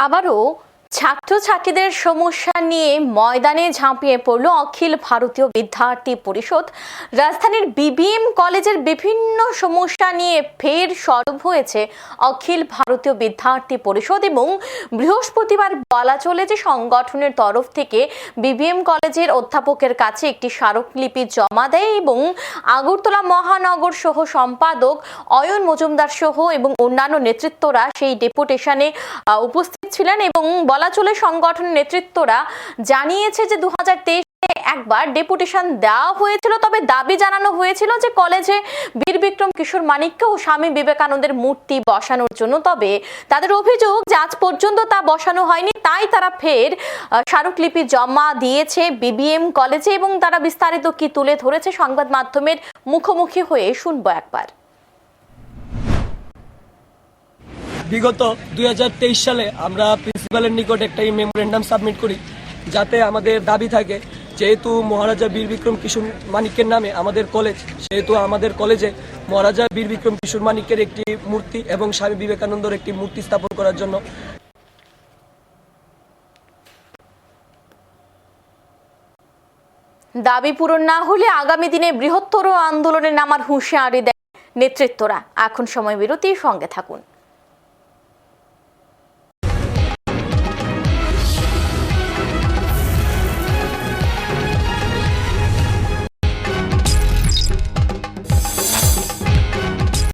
আবারও ছাত্রছাত্রীদের সমস্যা নিয়ে ময়দানে ঝাঁপিয়ে পড়ল অখিল ভারতীয় বিদ্যার্থী পরিষদ। রাজধানীর বিবিএম কলেজের বিভিন্ন সমস্যা নিয়ে ফের সরব হয়েছে অখিল ভারতীয় বিদ্যার্থী পরিষদ এবং বৃহস্পতিবার বলা চলে যে সংগঠনের তরফ থেকে বিবিএম কলেজের অধ্যাপকের কাছে একটি স্মারকলিপি জমা দেয় এবং আগরতলা মহানগর সহ সম্পাদক অয়ন মজুমদার সহ এবং অন্যান্য নেতৃত্বরা সেই ডেপুটেশনে উপস্থিত ছিলেন এবং বলা চলে সংগঠনের নেতৃত্বরা জানিয়েছে যে দু একবার ডেপুটেশন দেওয়া হয়েছিল, তবে দাবি জানানো হয়েছিল যে কলেজে বীর বিক্রম কিশোর মানিক্য ও স্বামী বিবেকানন্দের মূর্তি বসানোর জন্য, তবে তাদের অভিযোগ যে আজ পর্যন্ত তা বসানো হয়নি, তাই তারা ফের স্মারকলিপি জমা দিয়েছে বিবিএম কলেজে এবং তারা বিস্তারিত কি তুলে ধরেছে সংবাদ মাধ্যমের মুখোমুখি হয়ে শুনব একবার। বিগত দুই হাজার তেইশ সালে আমরা প্রিন্সিপালের নিকট একটা মেমোরেন্ডাম সাবমিট করি, যাতে আমাদের দাবি থাকে, যেহেতু মহারাজা বীর বিক্রম কিশোর মানিকের নামে আমাদের কলেজ, সেহেতু আমাদের কলেজে মহারাজা বীর বিক্রম কিশোর মানিকের একটি মূর্তি এবং স্বামী বিবেকানন্দর একটি মূর্তি স্থাপন করার জন্য। দাবি পূরণ না হলে আগামী দিনে বৃহত্তর আন্দোলনে নামার হুঁশিয়ারি দেয় নেতৃত্বরা। এখন সময় বিরতির সঙ্গে থাকুন।